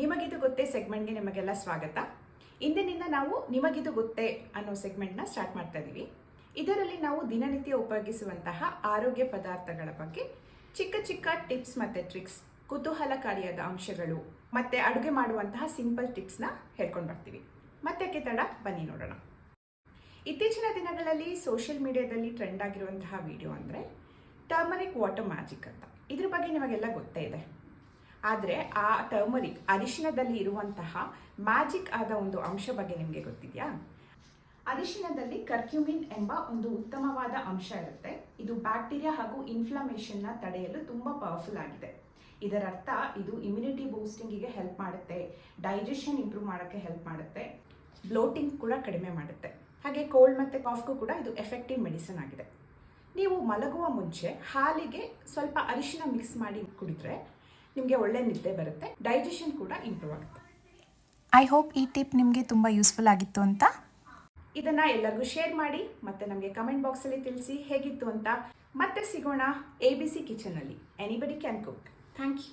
ನಿಮಗಿದು ಗೊತ್ತೇ ಸೆಗ್ಮೆಂಟ್ಗೆ ನಿಮಗೆಲ್ಲ ಸ್ವಾಗತ. ಇಂದಿನಿಂದ ನಾವು ನಿಮಗಿದು ಗೊತ್ತೇ ಅನ್ನೋ ಸೆಗ್ಮೆಂಟ್ನ ಸ್ಟಾರ್ಟ್ ಮಾಡ್ತಾ ಇದ್ದೀವಿ ಇದರಲ್ಲಿ ನಾವು ದಿನನಿತ್ಯ ಉಪಯೋಗಿಸುವಂತಹ ಆರೋಗ್ಯ ಪದಾರ್ಥಗಳ ಬಗ್ಗೆ ಚಿಕ್ಕ ಚಿಕ್ಕ ಟಿಪ್ಸ್ ಮತ್ತು ಟ್ರಿಕ್ಸ್ ಕುತೂಹಲಕಾರಿಯಾದ ಅಂಶಗಳು ಮತ್ತು ಅಡುಗೆ ಮಾಡುವಂತಹ ಸಿಂಪಲ್ ಟಿಪ್ಸ್ನ ಹೇಳ್ಕೊಂಡು ಬರ್ತೀವಿ. ಮತ್ತೆ ತಡ ಬನ್ನಿ ನೋಡೋಣ. ಇತ್ತೀಚಿನ ದಿನಗಳಲ್ಲಿ ಸೋಷಿಯಲ್ ಮೀಡಿಯಾದಲ್ಲಿ ಟ್ರೆಂಡ್ ಆಗಿರುವಂತಹ ವಿಡಿಯೋ ಅಂದರೆ ಟರ್ಮರಿಕ್ ವಾಟರ್ ಮ್ಯಾಜಿಕ್ ಅಂತ. ಇದ್ರ ಬಗ್ಗೆ ನಿಮಗೆಲ್ಲ ಗೊತ್ತೇ ಇದೆ. ಆದರೆ ಆ ಟರ್ಮರಿಕ್ ಅರಿಶಿನದಲ್ಲಿ ಇರುವಂತಹ ಮ್ಯಾಜಿಕ್ ಆದ ಒಂದು ಅಂಶ ಬಗ್ಗೆ ನಿಮಗೆ ಗೊತ್ತಿದೆಯಾ? ಅರಿಶಿನದಲ್ಲಿ ಕರ್ಕ್ಯೂಮಿನ್ ಎಂಬ ಒಂದು ಉತ್ತಮವಾದ ಅಂಶ ಇರುತ್ತೆ. ಇದು ಬ್ಯಾಕ್ಟೀರಿಯಾ ಹಾಗೂ ಇನ್ಫ್ಲಮೇಷನ್ನ ತಡೆಯಲು ತುಂಬ ಪವರ್ಫುಲ್ ಆಗಿದೆ. ಇದರರ್ಥ, ಇದು ಇಮ್ಯುನಿಟಿ ಬೂಸ್ಟಿಂಗಿಗೆ ಹೆಲ್ಪ್ ಮಾಡುತ್ತೆ ಡೈಜೆಷನ್ ಇಂಪ್ರೂವ್ ಮಾಡೋಕ್ಕೆ ಹೆಲ್ಪ್ ಮಾಡುತ್ತೆ ಬ್ಲೋಟಿಂಗ್ ಕೂಡ ಕಡಿಮೆ ಮಾಡುತ್ತೆ. ಹಾಗೆ ಕೋಲ್ಡ್ ಮತ್ತು ಕಾಫ್ಗೂ ಕೂಡ ಇದು ಎಫೆಕ್ಟಿವ್ ಮೆಡಿಸಿನ್ ಆಗಿದೆ. ನೀವು ಮಲಗುವ ಮುಂಚೆ ಹಾಲಿಗೆ ಸ್ವಲ್ಪ ಅರಿಶಿನ ಮಿಕ್ಸ್ ಮಾಡಿ ಕುಡಿದ್ರೆ ನಿಮಗೆ ಒಳ್ಳೆ ನಿದ್ದೆ ಬರುತ್ತೆ ಡೈಜೆಷನ್ ಕೂಡ ಇಂಪ್ರೂವ್ ಆಗುತ್ತೆ. ಐ ಹೋಪ್ ಈ ಟಿಪ್ ನಿಮಗೆ ತುಂಬ ಯೂಸ್ಫುಲ್ ಆಗಿತ್ತು ಅಂತ. ಇದನ್ನು ಎಲ್ಲರಿಗೂ ಶೇರ್ ಮಾಡಿ ಮತ್ತೆ ನಮಗೆ ಕಮೆಂಟ್ ಬಾಕ್ಸಲ್ಲಿ ತಿಳಿಸಿ ಹೇಗಿತ್ತು ಅಂತ ಮತ್ತೆ ಸಿಗೋಣ A B C ಕಿಚನಲ್ಲಿ anybody can cook thank you